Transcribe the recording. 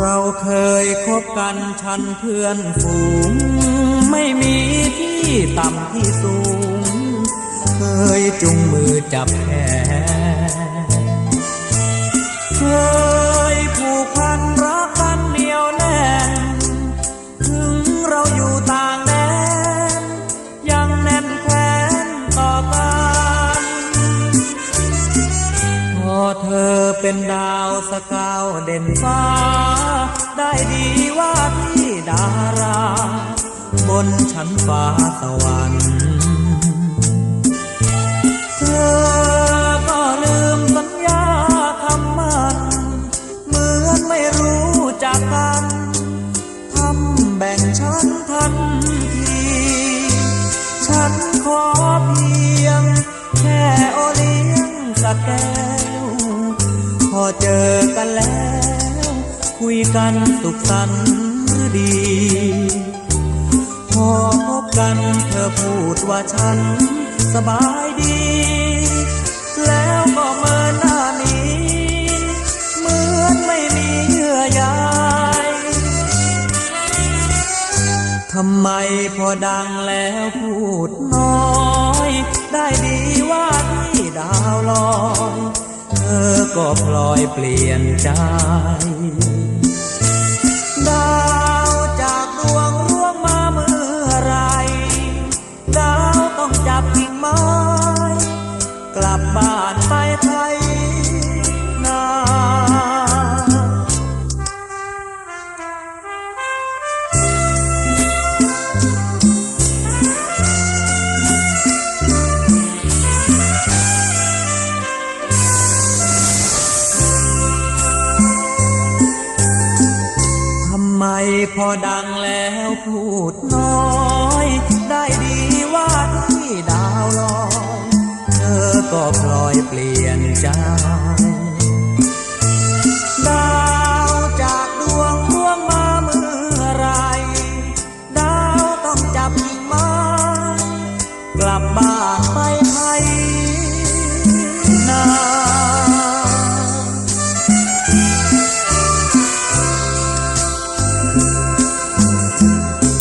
เราเคยคบกันฉันเพื่อนฝูง ไม่มีที่ต่ำที่สูง เคยจุงมือจับแขน เป็นดาวสกาวเด่นฟ้า ได้ดีว่าที่ดารา บนชั้นฟ้าสวรรค์เธอก็ลืมสัญญาคำมันเหมือนไม่รู้จักกันทำแบ่งฉันทันที ฉันขอเพียง แค่โอเลี้ยงสักแก้ อเจอกันแล้ว คุยกันสุขสันต์ดีพอพบกันเธอพูดว่าฉันสบายดี แล้วก็เมินหน้านี้เหมือนไม่มีเยื่อใยทำไมพอดังแล้วพูดน้อย ได้ดีว่าที่ดาวลอย อก็พลอยเปลี่ยนใจ ดาวจากดวงร่วงมาเมื่อไร ดาวต้องจับกิ่งไม้ กลับบ้าน พอดังแล้วพูดน้อย ได้ดีว่าที่ดาวลอยเธอก็พลอยเปลี่ยนใจดาวจากดวงร่วงมาเมื่อไร ดาวต้องจับกิ่งไม้กลับบ้า